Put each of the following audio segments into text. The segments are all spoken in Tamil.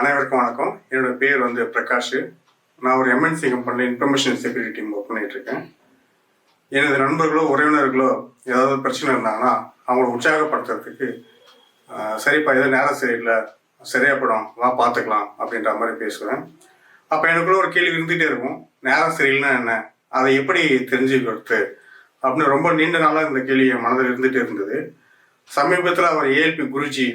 அனைவருக்கும் வணக்கம். என்னோட பேர் வந்து பிரகாஷ். நான் ஒரு எம்என்சி கம்பெனியில் இன்ஃபர்மேஷன் செக்யூரிட்டி டீம் ஒர்க் பண்ணிட்டு இருக்கேன். எனது நண்பர்களோ உறவினர்களோ ஏதாவது பிரச்சனை இருந்தாங்கன்னா அவங்கள உற்சாகப்படுத்துறதுக்கு சரிப்பா எதோ நேரம் சரியில்லை சரியாப்படும் வா பார்த்துக்கலாம் அப்படின்ற மாதிரி பேசுவேன். அப்போ எனக்குள்ள ஒரு கேள்வி இருந்துகிட்டே இருக்கும். நேரம் சரியில்லைன்னா என்ன? அதை எப்படி தெரிஞ்சுக்கிறது? அப்படின்னு ரொம்ப நீண்ட நாளாக இந்த கேள்வி என் மனதில் இருந்துகிட்டே இருந்தது. சமீபத்தில் அவர் ஏஎல்பி குருஜி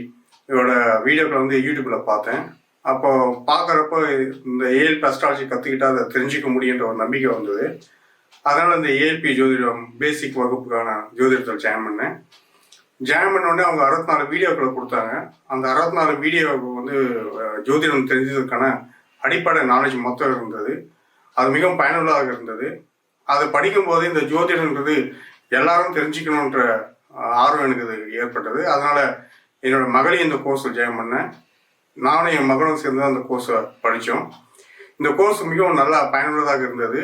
இவரோட வீடியோக்களை வந்து யூடியூப்பில் பார்த்தேன். அப்போ பார்க்குறப்போ இந்த ஏஎல்பி அஸ்ட்ராலஜி கற்றுக்கிட்டா அதை தெரிஞ்சுக்க முடியுன்ற ஒரு நம்பிக்கை வந்தது. அதனால் இந்த ஏஎல்பி ஜோதிடம் பேசிக் வகுப்புக்கான ஜோதிடத்தில் ஜாயின் பண்ணேன். ஜாயின் பண்ண உடனே அவங்க அறுபத்தி நாலு வீடியோக்களை கொடுத்தாங்க. அந்த அறுபத்தி நாலு வீடியோவுக்கு வந்து ஜோதிடம் தெரிஞ்சதுக்கான அடிப்படை நாலேஜ் மொத்தம் இருந்தது. அது மிகவும் பயனுள்ளதாக இருந்தது. அதை படிக்கும்போது இந்த ஜோதிடம்ன்றது எல்லாரும் தெரிஞ்சுக்கணுன்ற ஆர்வம் எனக்கு ஏற்பட்டது. அதனால் என்னோட மகளையும் இந்த கோர்ஸில் ஜாயின் பண்ணேன். நானும் என் மகளும் சேர்ந்து அந்த கோர்ஸை படித்தோம் இந்த கோர்ஸ் மிகவும் நல்லா பயனுள்ளதாக இருந்தது.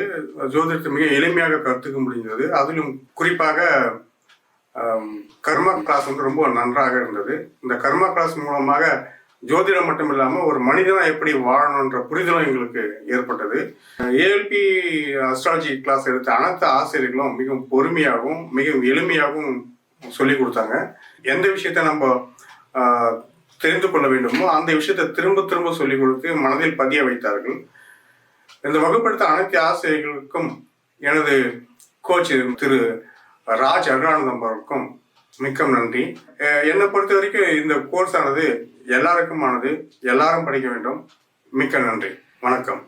ஜோதிடத்தை மிக எளிமையாக கற்றுக்க முடிந்தது அதிலும் குறிப்பாக கர்மா கிளாஸ் வந்து ரொம்ப நன்றாக இருந்தது. இந்த கர்மா கிளாஸ் மூலமாக ஜோதிடம் மட்டும் இல்லாமல் ஒரு மனிதனாக எப்படி வாழணுன்ற புரிதலும் எங்களுக்கு ஏற்பட்டது. ஏஎல்பி அஸ்ட்ராலஜி கிளாஸ் எடுத்த அனைத்து ஆசிரியர்களும் மிகவும் பொறுமையாகவும் மிகவும் எளிமையாகவும் சொல்லி கொடுத்தாங்க. எந்த விஷயத்த நம்ம தெரிந்து கொள்ள வேண்டுமோ அந்த விஷயத்தை திரும்ப திரும்ப சொல்லிக் கொடுத்து மனதில் பதிய வைத்தார்கள். இந்த வகுப்படுத்த அனைத்து ஆசிரியர்களுக்கும் எனது கோச் திரு ராஜ் அருணானந்தம் அவருக்கும் மிக்க நன்றி. என்னை பொறுத்த வரைக்கும் இந்த கோர்ஸ் ஆனது எல்லாருக்குமானது எல்லாரும் படிக்க வேண்டும். மிக்க நன்றி. வணக்கம்.